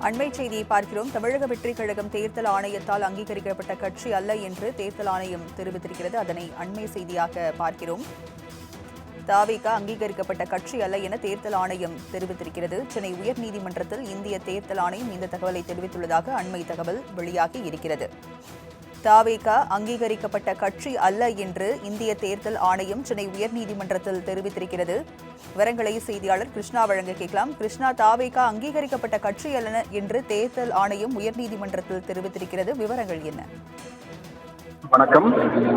அண்மை செய்தியை பார்க்கிறோம். தமிழக வெற்றிக் கழகம் தேர்தல் ஆணையத்தால் அங்கீகரிக்கப்பட்ட கட்சி அல்ல என்று தேர்தல் ஆணையம் தெரிவித்திருக்கிறது. அதனை அண்மை செய்தியாக பார்க்கிறோம். தாவிக அங்கீகரிக்கப்பட்ட கட்சி அல்ல என தேர்தல் ஆணையம் தெரிவித்திருக்கிறது. சென்னை உயர்நீதிமன்றத்தில் இந்திய தேர்தல் ஆணையம் இந்த தகவலை தெரிவித்துள்ளதாக அண்மை தகவல் வெளியாகி இருக்கிறது. தாவேகா அங்கீகரிக்கப்பட்ட கட்சி அல்ல என்று இந்திய தேர்தல் ஆணையம் சென்னை உயர்நீதிமன்றத்தில் தெரிவித்திருக்கிறது. விவரங்களை செய்தியாளர் கிருஷ்ணா வழங்க கேட்கலாம். கிருஷ்ணா தாவேகா அங்கீகரிக்கப்பட்ட கட்சி அல்ல என்று தேர்தல் ஆணையம் உயர்நீதிமன்றத்தில் தெரிவித்திருக்கிறது. விவரங்கள் என்ன? வணக்கம்.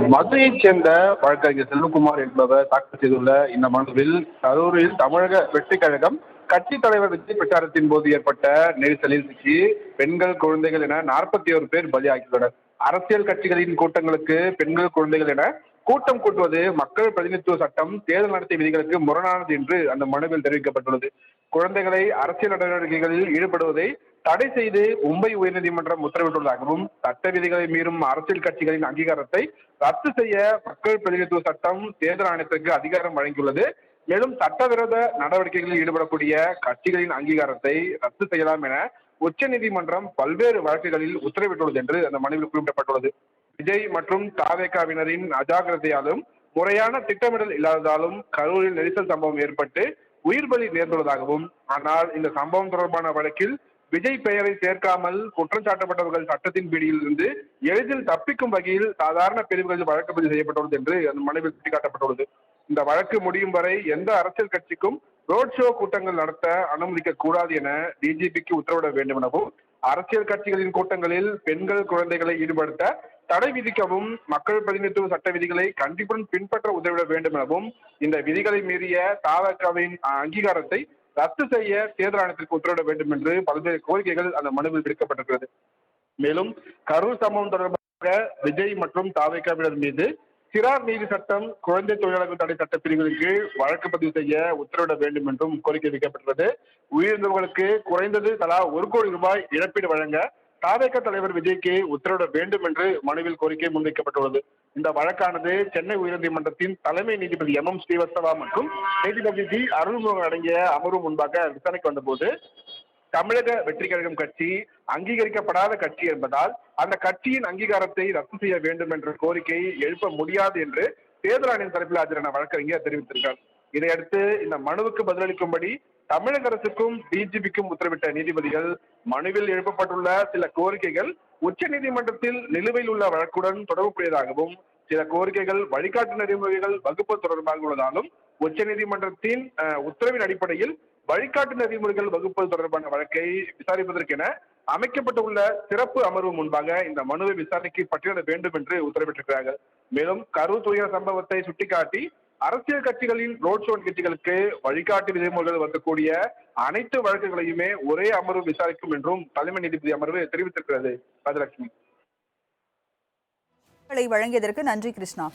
மதுரையைச் சேர்ந்த வழக்கறிஞர் செல்வகுமார் என்பவர் தாக்கல் செய்துள்ள இந்த மனுவில் கரூரில் தமிழக வெற்றிக் கழகம் கட்சி தலைவர் வெற்றி பிரச்சாரத்தின் போது ஏற்பட்ட நெரிசலில் சிக்கி பெண்கள் குழந்தைகள் என நாற்பத்தி ஒரு பேர் பலியாகியுள்ளனர். அரசியல் கட்சிகளின் கூட்டங்களுக்கு பெண்கள் குழந்தைகள் என கூட்டம் கூட்டுவது மக்கள் பிரதிநிதித்துவ சட்டம் தேர்தல் நடத்தை விதிகளுக்கு முரணானது என்று அந்த மனுவில் தெரிவிக்கப்பட்டுள்ளது. குழந்தைகளை அரசியல் நடவடிக்கைகளில் ஈடுபடுவதை தடை செய்து மும்பை உயர்நீதிமன்றம் உத்தரவிட்டுள்ளதாகவும் சட்ட விதிகளை மீறும் அரசியல் கட்சிகளின் அங்கீகாரத்தை ரத்து செய்ய மக்கள் பிரதிநிதித்துவ சட்டம் தேர்தல் ஆணையத்திற்கு அதிகாரம் வழங்கியுள்ளது. மேலும் சட்டவிரோத நடவடிக்கைகளில் ஈடுபடக்கூடிய கட்சிகளின் அங்கீகாரத்தை ரத்து செய்யலாம் என உச்சநீதிமன்றம் பல்வேறு வழக்குகளில் உத்தரவிட்டுள்ளது என்று அந்த மனுவில் குறிப்பிடப்பட்டுள்ளது. விஜய் மற்றும் தாவேகாவினரின் அஜாக்கிரதையாலும் முறையான திட்டமிடல் இல்லாததாலும் கரூரில் நெரிசல் சம்பவம் ஏற்பட்டு உயிர் பலி நேர்ந்துள்ளதாகவும் ஆனால் இந்த சம்பவம் தொடர்பான வழக்கில் விஜய் பெயரை சேர்க்காமல் குற்றம் சாட்டப்பட்டவர்கள் சட்டத்தின் பிடியில் இருந்து எளிதில் தப்பிக்கும் வகையில் சாதாரண பிரிவுகளில் வழக்கு பதிவு செய்யப்பட்டுள்ளது என்று அந்த மனுவில் சுட்டிக்காட்டப்பட்டுள்ளது. இந்த வழக்கு முடியும் வரை எந்த அரசியல் கட்சிக்கும் ரோட் ஷோ கூட்டங்கள் நடத்த அனுமதிக்க கூடாது என டிஜிபிக்கு உத்தரவிட வேண்டும் எனவும் அரசியல் கட்சிகளின் கூட்டங்களில் பெண்கள் குழந்தைகளை ஈடுபடுத்த தடை விதிக்கவும் மக்கள் பிரதிநிதித்துவ சட்ட விதிகளை கண்டிப்புடன் பின்பற்ற உதவிட வேண்டும் எனவும் இந்த விதிகளை மீறிய தாவகவின் அங்கீகாரத்தை ரத்து செய்ய தேர்தல் ஆணையத்திற்கு உத்தரவிட வேண்டும் என்று பல்வேறு கோரிக்கைகள் அந்த மனுவில் விடுக்கப்பட்டிருக்கிறது. மேலும் கரூர் சம்பவம் தொடர்பாக விஜய் மற்றும் தாவேக்காவினர் மீது சிறார் நீதி சட்டம் குழந்தை தொழிலாளர்கள் தடை சட்ட பிரிவுகளின் கீழ் வழக்கு பதிவு செய்ய உத்தரவிட வேண்டும் என்றும் கோரிக்கை வைக்கப்பட்டுள்ளது. உயிரிழந்தவர்களுக்கு குறைந்தது தலா ஒரு கோடி ரூபாய் இழப்பீடு வழங்க தாவேக தலைவர் விஜய்க்கு உத்தரவிட வேண்டும் என்று மனுவில் கோரிக்கை முன்வைக்கப்பட்டுள்ளது. இந்த வழக்கானது சென்னை உயர்நீதிமன்றத்தின் தலைமை நீதிபதி எம் எம் ஸ்ரீவஸ்தவா மற்றும் நீதிபதி டி அருள்முருகன் அடங்கிய அமர்வு முன்பாக விசாரணைக்கு வந்தபோது தமிழக வெற்றி கழகம் கட்சி அங்கீகரிக்கப்படாத கட்சி என்பதால் அந்த கட்சியின் அங்கீகாரத்தை ரத்து செய்ய வேண்டும் என்ற கோரிக்கை எழுப்ப முடியாது என்று தேர்தல் ஆணையம் தரப்பில் ஆஜரான வழக்கறிஞர் தெரிவித்திருக்கார் இதையடுத்து இந்த மனுவுக்கு பதிலளிக்கும்படி தமிழக அரசுக்கும் டிஜிபிக்கும் உத்தரவிட்ட நீதிபதிகள் மனுவில் எழுப்பப்பட்டுள்ள சில கோரிக்கைகள் உச்ச நீதிமன்றத்தில் நிலுவையில் உள்ள வழக்குடன் தொடர்புடையதாகவும் சில கோரிக்கைகள் வழிகாட்டு நெறிமுறைகள் வகுப்பு தொடர்பாக உள்ளதாலும் உச்ச நீதிமன்றத்தின் உத்தரவின் அடிப்படையில் வழிகாட்டு நெறிமுறைகள் வகுப்பது தொடர்பான வழக்கை விசாரிப்பதற்கென அமைக்கப்பட்டுள்ள சிறப்பு அமர்வு முன்பாக இந்த மனுவை விசாரணைக்கு பட்டியலிட வேண்டும் என்று உத்தரவிட்டிருக்கிறார்கள். மேலும் கரூர் துயர சம்பவத்தை சுட்டிக்காட்டி அரசியல் கட்சிகளின் ரோட் ஷோ நிகழ்ச்சிகளுக்கு வழிகாட்டு விதிமுறைகள் வரக்கூடிய அனைத்து வழக்குகளையுமே ஒரே அமர்வு விசாரிக்கும் என்றும் தலைமை நீதிபதி அமர்வு தெரிவித்திருக்கிறது. ராஜலட்சுமி. வழங்கியதற்கு நன்றி கிருஷ்ணா.